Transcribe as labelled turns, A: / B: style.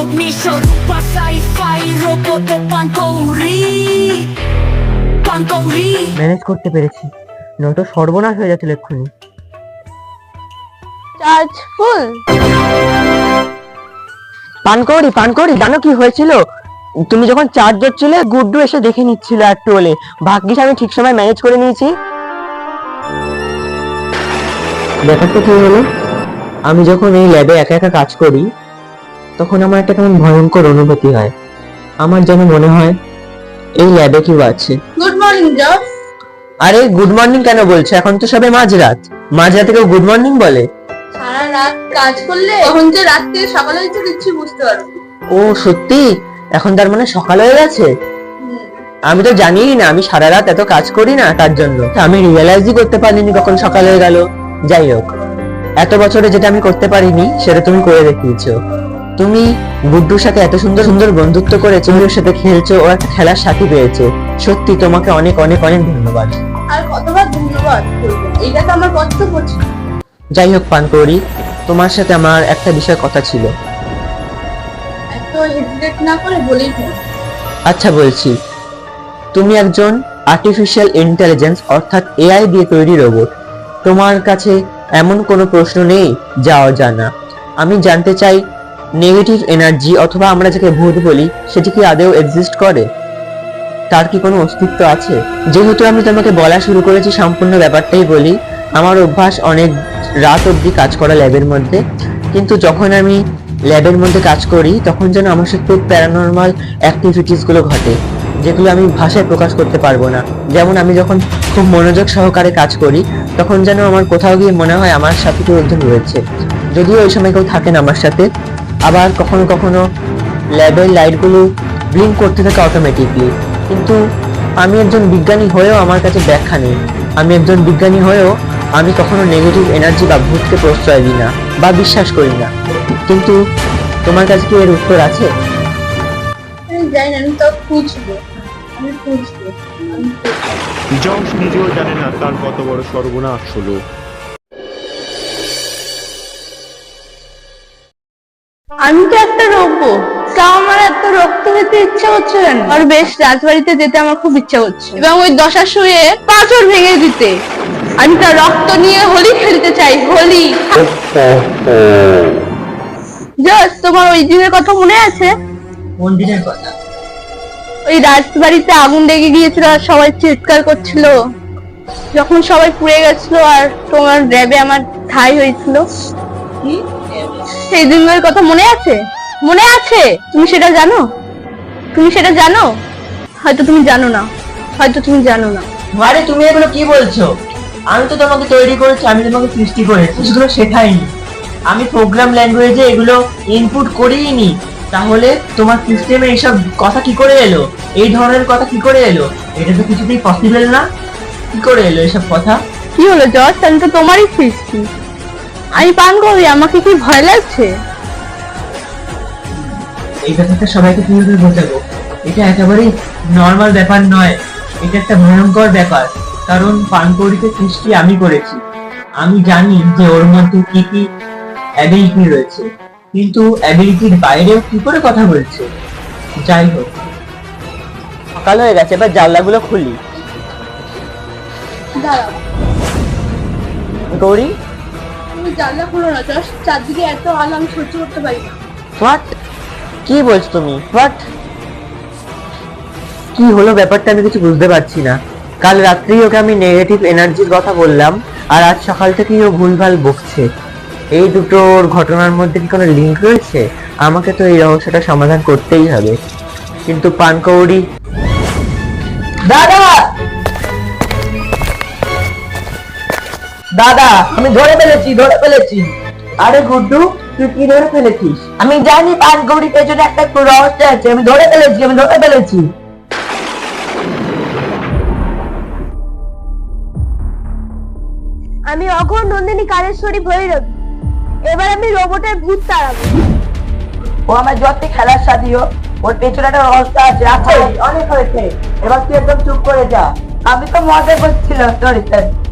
A: অগ্নিস্বরূপা scifi robot পাঙ্কৌরি পাঙ্কৌরি
B: manage করতে পেরেছি। নয়তো সর্বনাশ হয়ে যাচ্ছিল এক্ষুনি।
C: চার্জ ফুল
B: পানকৌড়ি পানকৌড়ি জানো কি হয়েছিল? তুমি যখন চার্জ হচ্ছিলে গুড্ডু এসে দেখে নিচ্ছিল একটু হলে। ভাগ্যিস আমি ঠিক সময় ম্যানেজ করে নিয়েছি। ব্যাপারটা কি হলো? আমি যখন এই ল্যাবে একা একা কাজ করি তখন আমার একটা কেমন ভয়ঙ্কর অনুভূতি হয়। আমার যেন মনে হয় এই ল্যাবে কেউ আছে।
C: গুড মর্নিং জব
B: আরে গুড মর্নিং কেন বলছো? এখন তো সবে মাঝরাত। মাঝরাতে কেউ গুড মর্নিং বলে?
C: সারা রাত কাজ করলে কখন যে রাত থেকে সকাল হয়েছে কিছু বুঝতে পারব
B: ও সত্যি? এখন তার মানে সকাল হয়ে গেছে? আমি তো জানিই না আমি সারা রাত এত কাজ করি না তার জন্য। আমি রিয়েলাইজই করতে পারিনি কখন সকাল হয়ে গেল। যাই হোক এত বছরে যেটা আমি করতে পারিনি সেটা তুমি করে দেখিয়েছো। তুমি গুড্ডুর সাথে এত সুন্দর সুন্দর বন্ধুত্ব করেছ ওর সাথে খেলছো ও একটা খেলার সাথী পেয়েছে। সত্যি তোমাকে অনেক অনেক অনেক ধন্যবাদ।
C: আর কতবার ধন্যবাদ এইটা তো আমার কর্তব্য ছিল।
B: যাই হোক পানকৌড়ি তোমার সাথে আমার একটা বিষয় কথা ছিল।
C: এত হেজিটেট না করে বলেই
B: আচ্ছা বলছি। তুমি একজন আর্টিফিশিয়াল ইন্টেলিজেন্স অর্থাৎ এআই দিয়ে তৈরি রোবট তোমার কাছে এমন কোনো প্রশ্ন নেই যা অজানা। আমি জানতে চাই নেগেটিভ এনার্জি অথবা আমরা যাকে ভূত বলি, সেটি কি আদেও এক্সিস্ট করে? তার কি কোনো অস্তিত্ব আছে? যেহেতু আমি তোমাকে বলা শুরু করেছি, সম্পূর্ণ ব্যাপারটাই বলি, আমার অভ্যাস অনেক রাত অবধি কাজ করা ল্যাবের মধ্যে। কিন্তু যখন আমি ল্যাবের মধ্যে কাজ করি, তখন যেন আমার সাথে প্যারানর্মাল অ্যাক্টিভিটিসগুলো ঘটে, যেগুলো আমি ভাষায় প্রকাশ করতে পারব না। যেমন আমি যখন খুব মনোযোগ সহকারে কাজ করি, তখন যেন আমার কোথাও গিয়ে মনে হয় আমার সাথে কেউ একজন রয়েছে। যদিও ওই সময় কেউ থাকেন আমার সাথে আবার কখনো কখনো ল্যাবের লাইটগুলো ব্লিঙ্ক করতে থাকে অটোমেটিকলি কিন্তু আমি একজন বিজ্ঞানী হয়েও আমার কাছে ব্যাখ্যা নেই। আমি একজন বিজ্ঞানী হয়েও আমি কখনো নেগেটিভ এনার্জি বা ভূতকে প্রশ্রয় দিই না বা বিশ্বাস করি না। কিন্তু তোমার কাছে কি এর উত্তর আছে?
C: আমি জানি না আমি তো খুঁজবো। আমি খুঁজবো।
D: জংস নিজেও জানে না তার কত বড় সর্বনাশ হলো।
C: আমি তো একটা রোবো তাও আমার এত রক্ত খেতে ইচ্ছা হচ্ছে কেন আর বেশ রাজবাড়িতে যেতে আমার খুব ইচ্ছা হচ্ছে। এবং ওই দশা শুয়ে পাথর ভেঙে দিতে। আমি তার রক্ত নিয়ে হোলি খেলতে চাই হোলি। জাস তোমার ওই দিনের কথা মনে আছে?
B: কোন দিনের কথা?
C: ওই রাজবাড়িতে আগুন লেগে গিয়েছিল আর সবাই চিৎকার করছিল। যখন সবাই পুড়ে গেছিল আর তোমার র্যাবে আমার ঠাই হয়েছিল। সেই দিনের কথা মনে আছে? মনে আছে? তুমি সেটা জানো? তুমি সেটা জানো? হয়তো তুমি জানো না। হয়তো তুমি জানো না।
B: আরে তুমি এগুলো কি বলছো? আমি তো তোমাকে তৈরি করেছি আমি তোমাকে সৃষ্টি করেছি। সেগুলো শেখাইনি। আমি প্রোগ্রাম ল্যাঙ্গুয়েজে এগুলো ইনপুট করিনি। তাহলে তোমার সিস্টেমে এইসব কথা কি করে এলো? এই ধরনের কথা কি করে এলো? এটা তো কিছুতেই পসিবল না। কি করে এলো এসব কথা?
C: কি হলো জজ? আমি তো তোমারই সৃষ্টি। আমি পান করি আমাকে কি ভয় লাগছে?
B: এই ব্যাপারটা সবাইকে কীভাবে বোঝাবো। এটা একেবারেই নর্মাল ব্যাপার নয়। এটা একটা ভয়ঙ্কর ব্যাপার। কারণ পানকৌড়িতে সৃষ্টি আমি করেছি। আমি জানি যে ওর মধ্যে কি কি অ্যাবিলিটি রয়েছে। কিন্তু অ্যাবিলিটির বাইরেও কি করে কথা বলছে? যাই হোক। সকাল হয়ে গেছে এবার জানলাগুলো খুলি। গৌরী
C: জানলা খুলো না জাস্ট চারদিকে এত আলো, আমি সহ্য করতে পারি না।
B: হোয়াট কি বলছো তুমি? হোয়াট কি হলো ব্যাপারটা আমি কিছু বুঝতে পারছি না। কাল রাত্রেই ওকে আমি নেগেটিভ এনার্জির কথা বললাম, আর আজ সকাল থেকেই ও ভুলভাল বকছে। এই দুটোর ঘটনার মধ্যে কি কোনো লিঙ্ক রয়েছে? আমাকে তো এই রহস্যটা সমাধান করতেই হবে। কিন্তু পানকৌড়ি দাদা! দাদা আমি ধরে ফেলেছি ধরে ফেলেছি। আরে গুড্ডু তুই কি ধরে ফেলেছিস? আমি জানি পানকৌড়ি পেছনে একটা রহস্য আছে আমি ধরে ফেলেছি আমি ধরে ফেলেছি।
C: আমি অঘর নন্দিনী কালেশ্বরী ভৈরব। এবার আমি রোবটের ভূত তাড়াবো।
B: ও আমার যত খেলার সাথী ও ওর পেছনে একটা রহস্য আছে আছে অনেক হয়েছে। এবার তুই একদম চুপ করে যা। আমি তো মজা করছিলাম তোর সাথে